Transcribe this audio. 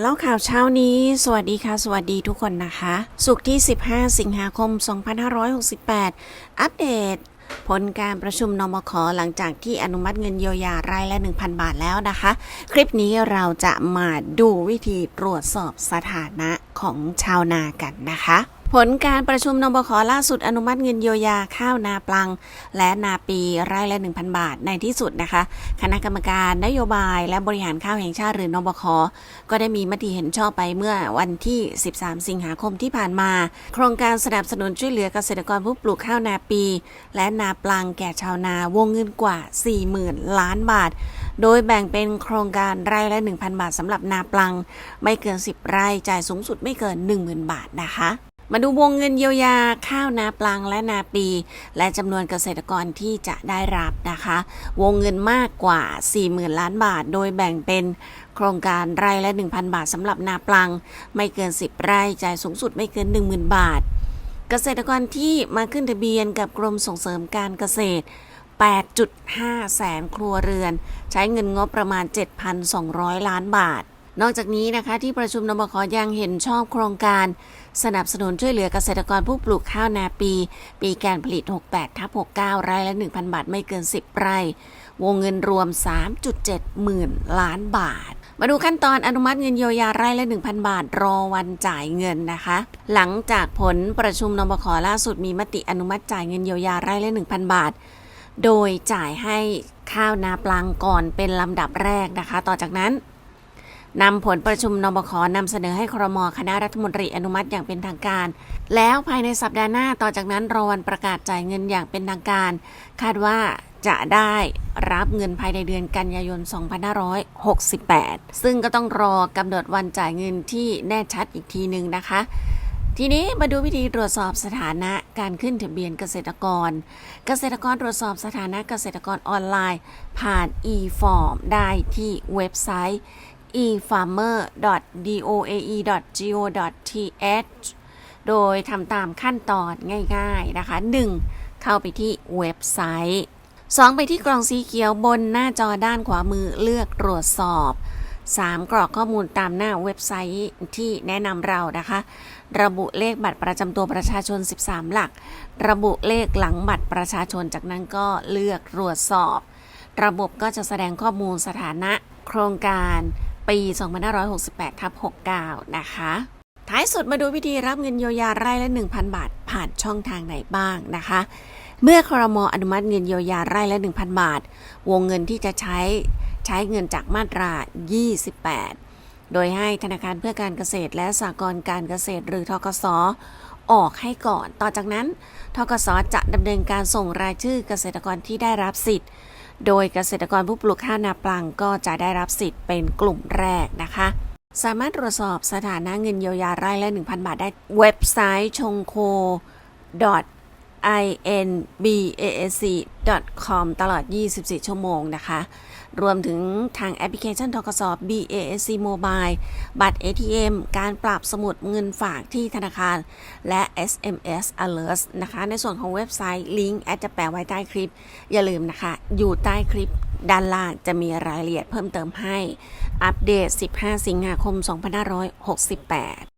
เล่าข่าวเช้านี้ สวัสดีค่ะ สวัสดีทุกคนนะคะ สุกที่ 15 สิงหาคม 2568 อัปเดต ผลการประชุมนมคหลังจากที่อนุมัติเงินเยียวยารายละ 1,000 บาทแล้วนะคะ คลิปนี้เราจะมาดูวิธีตรวจสอบสถานะของชาวนากันนะคะ ผลการประชุมนบคล่าสุดอนุมัติเงินเยียวยาข้าวนาปลัง และนาปีรายละ 1,000 บาทในที่สุดนะคะ คณะกรรมการนโยบายและบริหารข้าวแห่งชาติหรือนบค ก็ได้มีมติเห็นชอบไปเมื่อวันที่ 13 สิงหาคมที่ผ่านมา โครงการสนับสนุนช่วยเหลือเกษตรกรผู้ปลูกข้าวนาปี และนาปลังแก่ชาวนาวงเงินกว่า 40,000 ล้านบาท โดยแบ่งเป็นโครงการไร่ละ 1,000 บาทสำหรับนาปลัง ไม่เกิน 10 ไร่จ่ายสูงสุดไม่เกิน 10,000 บาทนะคะ มาดูวงเงินเยียวยาข้าวนาปลังและนาปี และจำนวนเกษตรกรที่จะได้รับนะคะ วงเงินมากกว่า 40,000 ล้านบาท โดยแบ่งเป็นโครงการไร่ละ 1,000 บาทสำหรับนาปลัง ไม่เกิน 10 ไร่จ่ายสูงสุดไม่เกิน 10,000 บาท เกษตรกรที่มาขึ้นทะเบียนกับกรมส่งเสริมการเกษตร 8.5 แสนครัวเรือน ใช้เงินงบประมาณ 7,200 ล้านบาท นอกจากนี้นะคะที่ประชุมนบคยังเห็นชอบโครงการ สนับสนุนช่วยเหลือเกษตรกรผู้ปลูกข้าวนาปี ปีการผลิต 68ทับ69 ไร่ละ 1,000 บาทไม่เกิน 10 ไร่ วงเงินรวม 3.7 หมื่นล้านบาท มาดูขั้นตอนอนุมัติเงินเยียวยาไร่ละ 1,000 บาท รอวันจ่ายเงินนะคะ หลังจากผลประชุมนบคล่าสุดมีมติอนุมัติจ่ายเงินเยียวยาไร่ละ 1,000 บาท โดยจ่ายให้ข้าวนาปลังก่อนเป็นลำดับแรกนะคะ ต่อจากนั้น นำผลประชุมนบคนำเสนอให้ครมคณะรัฐมนตรีอนุมัติอย่างเป็นทางการ แล้วภายในสัปดาห์หน้าต่อจากนั้นรอวันประกาศจ่ายเงินอย่างเป็นทางการ คาดว่าจะได้รับเงินภายในเดือนกันยายน 2568 ซึ่งก็ต้องรอกำหนดวันจ่ายเงินที่แน่ชัดอีกทีหนึ่งนะคะ ทีนี้มาดูวิธีตรวจสอบสถานะการขึ้นทะเบียนเกษตรกร เกษตรกรตรวจสอบสถานะเกษตรกรออนไลน์ ผ่าน e-form ได้ที่เว็บไซต์ efarmer.doae.go.th โดยทำตามขั้นตอนง่ายๆนะคะ 1. เข้าไปที่เว็บไซต์ 2. ไปที่กล่องสีเขียวบนหน้าจอด้านขวามือเลือกตรวจสอบ 3. กรอกข้อมูลตามหน้าเว็บไซต์ที่แนะนำเรานะคะ ระบุเลขบัตรประจำตัวประชาชน 13 หลัก ระบุเลขหลังบัตรประชาชนจากนั้นก็เลือกตรวจสอบ ระบบก็จะแสดงข้อมูลสถานะ โครงการ ปี 2568ทับ69 นะคะ ท้ายสุดมาดูวิธีรับเงินเยียวยาไร่ละ 1,000 บาท ผ่านช่องทางไหนบ้างนะคะ เมื่อครมอนุมัติเงินเยียวยาไร่ละ 1,000 บาท วงเงินที่จะใช้ใช้เงินจากมาตรา 28 โดยให้ธนาคารเพื่อการเกษตรและสหกรณ์การเกษตรหรือทกสออกให้ก่อน ต่อจากนั้น ทกสจะดำเนินการส่งรายชื่อเกษตรกรที่ได้รับสิทธิ์ โดยเกษตรกรผู้ปลูกข้าวนาปลังก็จะได้รับสิทธิ์เป็นกลุ่มแรกนะคะ สามารถตรวจสอบสถานะเงินเยียวยาไร่ละ 1,000 บาทได้เว็บไซต์ชงโค inbac.com ตลอด 24 ชั่วโมงนะคะ รวมถึงทางแอปพลิเคชันทกส BASC Mobile บัตร ATM การปรับสมุดเงินฝากที่ธนาคาร และ SMS Alert นะคะ ในส่วนของเว็บไซต์ลิงก์แอดจะแปะไว้ใต้คลิป อย่าลืมนะคะ อยู่ใต้คลิปด้านล่างจะมีรายละเอียดเพิ่มเติมให้ อัปเดต 15 สิงหาคม 2568